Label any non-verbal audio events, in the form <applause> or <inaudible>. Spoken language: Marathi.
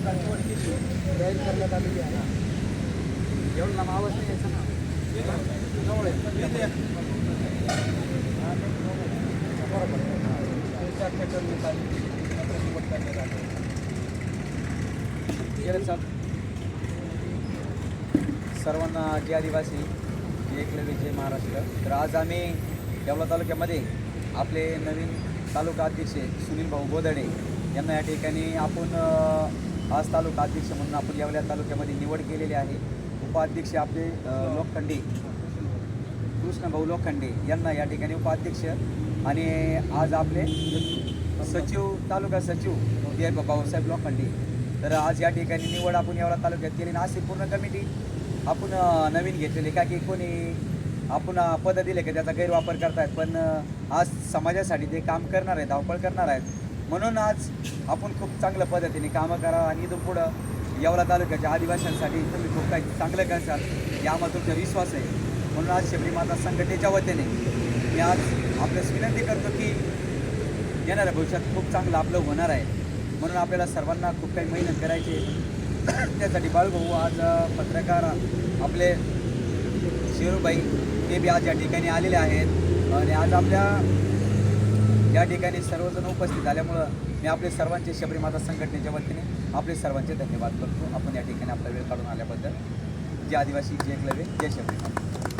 आता निवड करण्यात आलेली आहे एवढं लांब आवाज नाही यायचा ना जवळ आहे. बरोबर त्याच्या अठ्ठेचाळीस तारीख नंतर करण्यात आली गेलं साहेब सर्वांना जे आदिवासी जे एकलव्य जे महाराष्ट्र तर आज आम्ही येवला तालुक्यामध्ये आपले नवीन तालुका अध्यक्ष सुनील भाऊ गोदडे यांना या ठिकाणी आपण आज तालुका अध्यक्ष म्हणून आपण येवल्या तालुक्यामध्ये निवड केलेली आहे. उपाध्यक्ष आपले लोखंडे. कृष्णभाऊ लोखंडे यांना या ठिकाणी उपाध्यक्ष आणि आज आपले सचिव तालुका सचिव जे भाऊसाहेब लोखंडे. तर आज या ठिकाणी निवड आपण येवला तालुक्यात केली आणि अशी पूर्ण कमिटी आपण नवीन घेतलेली. का की कोणी आपण पद पदं दिले की त्याचा गैरवापर करतायत. पण आज समाजासाठी ते काम करणार आहेत धावपळ करणार आहेत. म्हणून आज आपण खूप चांगल्या पद्धतीने कामं करा आणि इथून पुढं येवला तालुक्याच्या आदिवासींसाठी तुम्ही खूप काही चांगलं करसाल यामा तुमचा विश्वास आहे. म्हणून आज शबरी माता संघटनेच्या वतीने मी आज आपल्यास विनंती करतो की येणाऱ्या भविष्यात खूप चांगलं आपलं होणार आहे. म्हणून आपल्याला सर्वांना खूप काही मेहनत करायची आहे. <clears throat> त्यासाठी बाळभाऊ आज पत्रकार आपले शेरूबाई ते बी आज या ठिकाणी आलेले आहेत. आणि आज आपल्या या ठिकाणी सर्वजण उपस्थित झाल्यामुळं मी आपले सर्वांचे शबरीमाता संघटनेच्या वतीने आपले सर्वांचे धन्यवाद करतो. आपण या ठिकाणी आपला वेळ काढून आल्याबद्दल. जे आदिवासी जे एकलव्य जय शबरीमाता